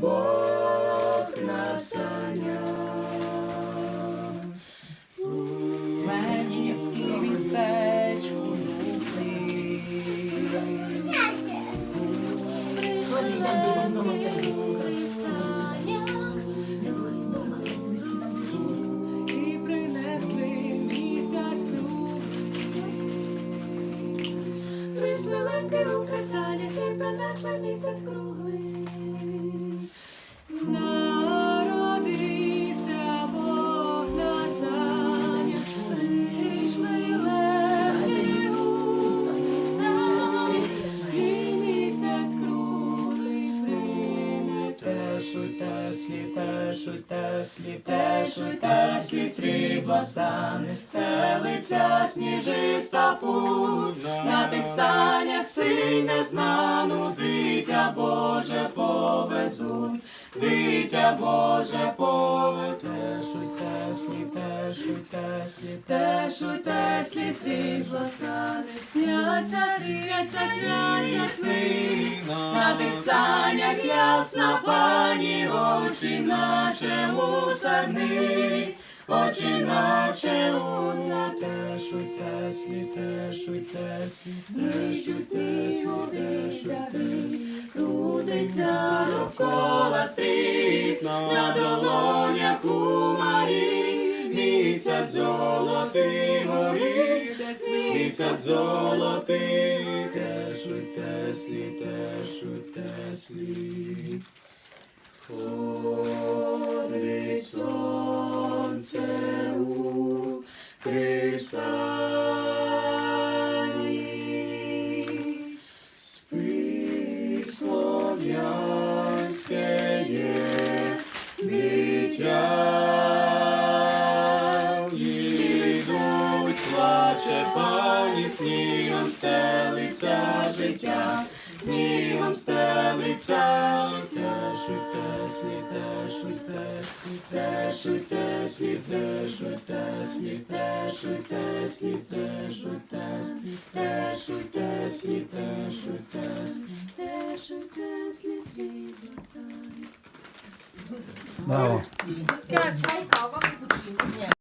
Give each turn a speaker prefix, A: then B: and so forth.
A: Бог на санях.
B: Зленівський містечку духи.
A: Прийшли у санях,
B: І принесли місяць круг.
A: прийшли лемки у кресанях і принесли місяць круглий.
B: Теслі, тешуй, теслі, тешуй, теслі, срібла сани, стелиця сніжиста путь. На тих санях синь незнану, дитя Боже повезуть, дитя Боже повезуть. Тешуй, теслі, тешуй, теслі,
A: Тешуй теслі срібла сани, сняться різня, сняться сни.
B: На тих санях ясна пані, очі наче у сарни, очі наче у Тешуй, теслі, тешуй, теслі,
A: Дощу снігу
B: тешуй,
A: десь крутиться
B: Довкола стріх, на долонях у Марі, місяць золотий горить, місяць золотий, тешуй, теслі, тешуй, теслі. Сходить сонце у крисані, спить пані, снігом стелиться життя, снігом стелиться життя, шуйте, сліте, шуйте, сліте, шуйте, слізде, шуйте, сліте, шуйте, слізде, шуйте, сліте, шуйте, слізде, шуйте,
A: теслі срібла сани.
C: Браво.
B: сліте.